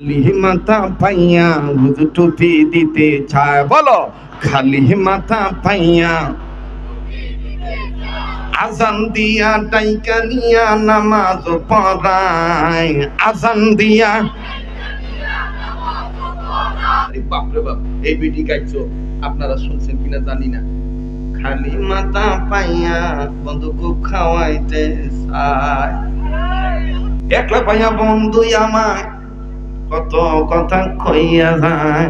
খালি মাথা পাইয়া হুজু টুপি দিতে চায়। বলো, খালি মাথা পাইয়া আজান দিয়া টাইকা নামাজ পড়ায়। আজান দিয়া বাপরে বাপ এই বিটি গাইছো আপনারা শুনছেন কিনা জানি না। খালি মাথা পাইয়া বন্ধুকে খাওয়াইতে চায়। একলা পাইয়া বন্ধু আমায় কত কথা কইয়া যায়।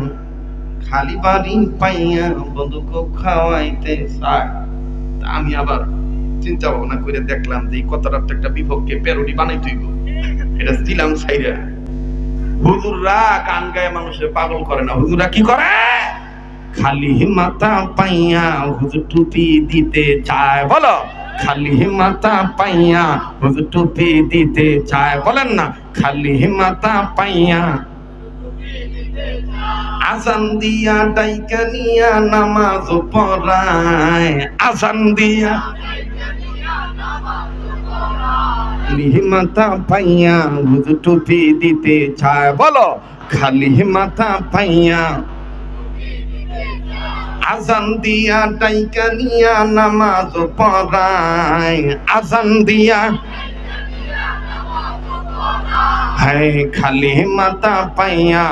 খালি বাড়ি পাইয়া বন্ধুকে খাওয়াইতে চায়। তা আমি আবার চিন্তা ভাবনা করে দেখলাম যে এই কথাটার তো একটা বিভক্তি, প্যারোডি বানাই তুইব। এটা দিলাম সাইরা হুজুররা গান গায়ে মানুষের পাগল করে না। হুজুররা কি করে? খালি মাথা পাইয়া হুজুর টুপি দিতে চায়। বলো। খালি মাথা পাইয়া হুজুর টুপি দিতে চায় বলেন না খালি মাথা পাইয়া আজান দিয়া ডাইকা নিয়া নামাজ পড়ায় আজান দিয়া খালি মাথা পাইয়া হুজুর টুপি দিতে চায় বলো খালি মাথা পাইয়া আজান দিয়া ডাইকা নিয়া নামাজ পড়ায় আজান দিয়া। হায়, খালি মাথা পাইয়া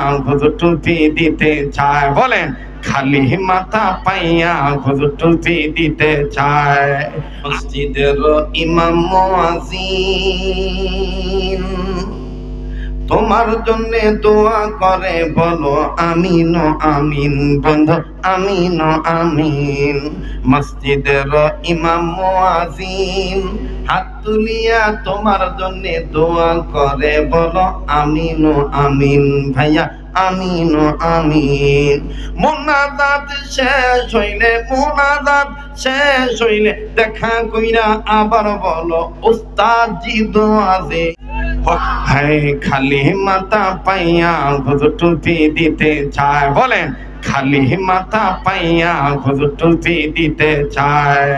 টুপি দিতে চায়। বলেন, খালি মাথা পাইয়া হুজুর টুপি দিতে চায়। মসজিদের ইমাম মুয়াজ্জিন। তোমার জন্য দোয়া করে, বলো আমিন আমিন, বন্ধ, আমিন আমিন। মসজিদের ইমাম মুয়াজিন হাত তুলিয়া তোমার জন্য দোয়া করে, বলো আমিন আমিন, ভাইয়া, আমিন আমিন। মোনাজাত শেষ হইলে, মোনাজাত শেষ হইলে, দেখা কইরা আবার বলো, উস্তাদ জি দোয়া দে খালি মাথা পাইয়া হুজুর টুপি দিতে চায় বলেন খালি মাথা পাইয়া হুজুর টুপি দিতে চায়